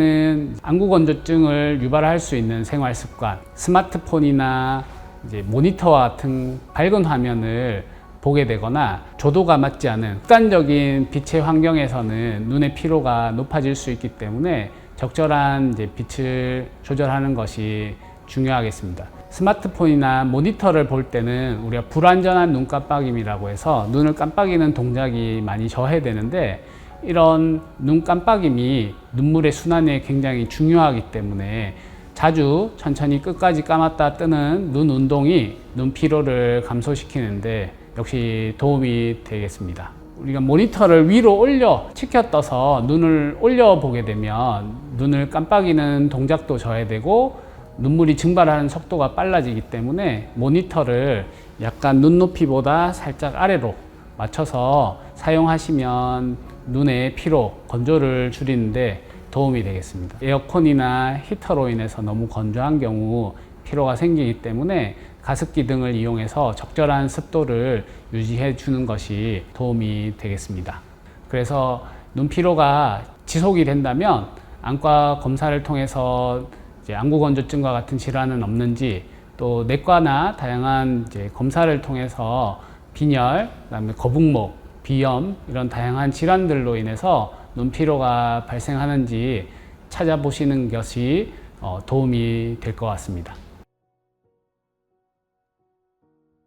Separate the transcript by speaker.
Speaker 1: 최근에는 안구 건조증을 유발할 수 있는 생활 습관, 스마트폰이나 이제 모니터와 같은 밝은 화면을 보게 되거나 조도가 맞지 않은 극단적인 빛의 환경에서는 눈의 피로가 높아질 수 있기 때문에 적절한 이제 빛을 조절하는 것이 중요하겠습니다. 스마트폰이나 모니터를 볼 때는 우리가 불완전한 눈 깜빡임이라고 해서 눈을 깜빡이는 동작이 많이 저해되는데 이런 눈 깜빡임이 눈물의 순환에 굉장히 중요하기 때문에 자주 천천히 끝까지 감았다 뜨는 눈 운동이 눈 피로를 감소시키는데 역시 도움이 되겠습니다. 우리가 모니터를 위로 올려 치켜 떠서 눈을 올려 보게 되면 눈을 깜빡이는 동작도 저해되고 눈물이 증발하는 속도가 빨라지기 때문에 모니터를 약간 눈높이보다 살짝 아래로 맞춰서 사용하시면 눈의 피로, 건조를 줄이는데 도움이 되겠습니다. 에어컨이나 히터로 인해서 너무 건조한 경우 피로가 생기기 때문에 가습기 등을 이용해서 적절한 습도를 유지해 주는 것이 도움이 되겠습니다. 그래서 눈 피로가 지속이 된다면 안과 검사를 통해서 안구 건조증과 같은 질환은 없는지 또 내과나 다양한 검사를 통해서 빈혈, 그다음에 거북목, 비염 이런 다양한 질환들로 인해서 눈 피로가 발생하는지 찾아보시는 것이 어, 도움이 될 것 같습니다.